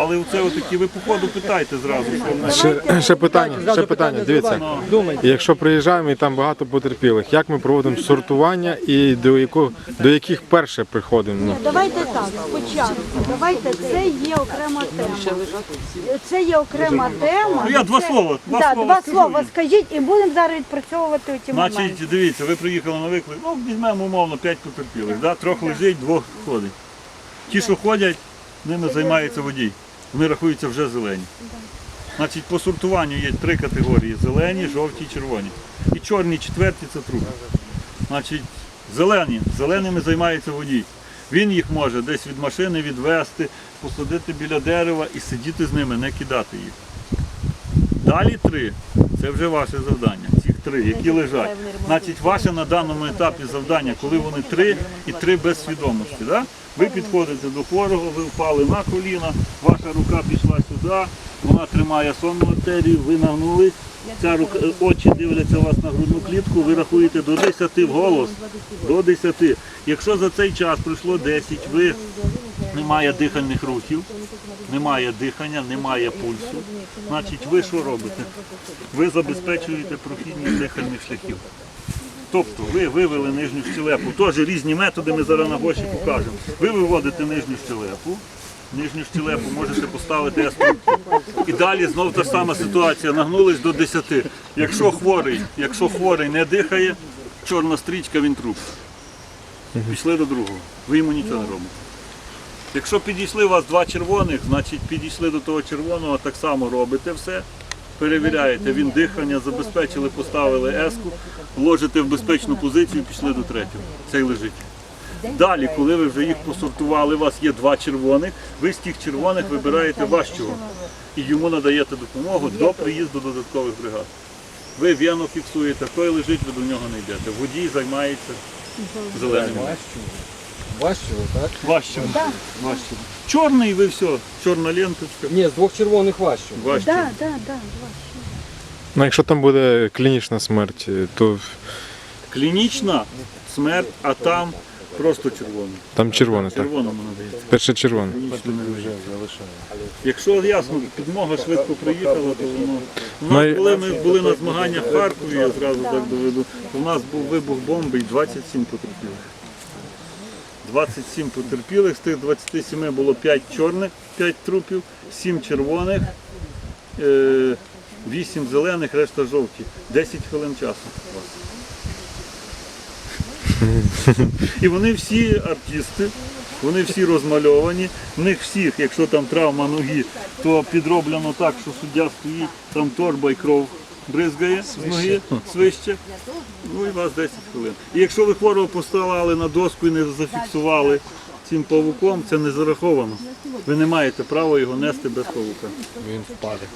Але оце отакі, ви по ходу питайте зразу. що. Ще, ще питання, ще питання. Дивіться, якщо приїжджаємо і там багато потерпілих, як ми проводимо сортування і до якого до яких перше приходимо? Ну, Давайте так, спочатку. Давайте це є окрема тема. Це є окрема тема. Ну, я два Це- слова, два Да, слова два скажу. слова скажіть і будемо зараз відпрацьовувати ті моменти. Значить, дивіться, ви приїхали на виклик, ну візьмемо умовно 5 потерпілих, да? трьох лежить, двох ходить. Ті, що ходять, ними займається водій. Вони рахуються вже зелені. Значить, по сортуванню є три категорії: зелені, жовті, червоні. І чорні четверті це трупи. Значить, зелені, зеленими займається водій. Він їх може десь від машини відвести, посадити біля дерева і сидіти з ними, не кидати їх. Далі три це вже ваше завдання. Цих три, які лежать. Значить, ваше на даному етапі завдання, коли вони три і три без свідомості. Да? Ви підходите до хворого, ви впали на коліна, ваша рука пішла сюди, вона тримає сонну артерію, ви нагнулись, ця рука, очі дивляться у вас на грудну клітку, ви рахуєте до 10 в голос. До 10. Якщо за цей час пройшло 10, ви немає дихальних рухів, немає дихання, немає пульсу. Значить, ви що робите? Ви забезпечуєте прохідність дихальних шляхів. Тобто ви вивели нижню щелепу. Теж різні методи ми зараз на гоші покажемо. Ви виводите нижню щелепу, нижню щелепу можете поставити еструбку. І далі знов та сама ситуація. Нагнулись до 10. Якщо хворий, якщо хворий не дихає, чорна стрічка, він труп. Пішли до другого. Ви йому нічого не робите. Якщо підійшли у вас два червоних, значить підійшли до того червоного, так само робите все. Перевіряєте, він дихання, забезпечили, поставили еску, ложите в безпечну позицію, пішли до третього. Цей лежить. Далі, коли ви вже їх посортували, у вас є два червоних, ви з тих червоних вибираєте важчого і йому надаєте допомогу до приїзду додаткових бригад. Ви в'яно фіксуєте, той лежить, ви до нього не йдете. Водій займається зеленим. Важчого, так? Важчим. Важчим. Чорний ви все, чорна ленточка. Ні, з двох червоних важчого. Важчим. Да, да, да. ну якщо там буде клінічна смерть, то Клінічна смерть, а там просто червоний. там червоне, так. Червоному надається. Перше червоне. Клінічно не надається. Якщо ясно, підмога швидко приїхала, то воно. У Ну, нас, коли ми були на змаганнях в Харкові, я зразу так доведу, то в нас був вибух бомби і 27 потерпілих. 27 потерпілих, з тих 27 було 5 чорних, 5 трупів, 7 червоних, 8 зелених, решта жовті. 10 хвилин часу. І вони всі артисти, вони всі розмальовані. В них всіх, якщо там травма ноги, то підроблено так, що суддя стоїть, там торба і кров бризгає з ноги свище. Ну і вас 10 хвилин. І якщо ви хворого поставили на доску і не зафіксували цим павуком, це не зараховано. Ви не маєте права його нести без павука. Він впаде.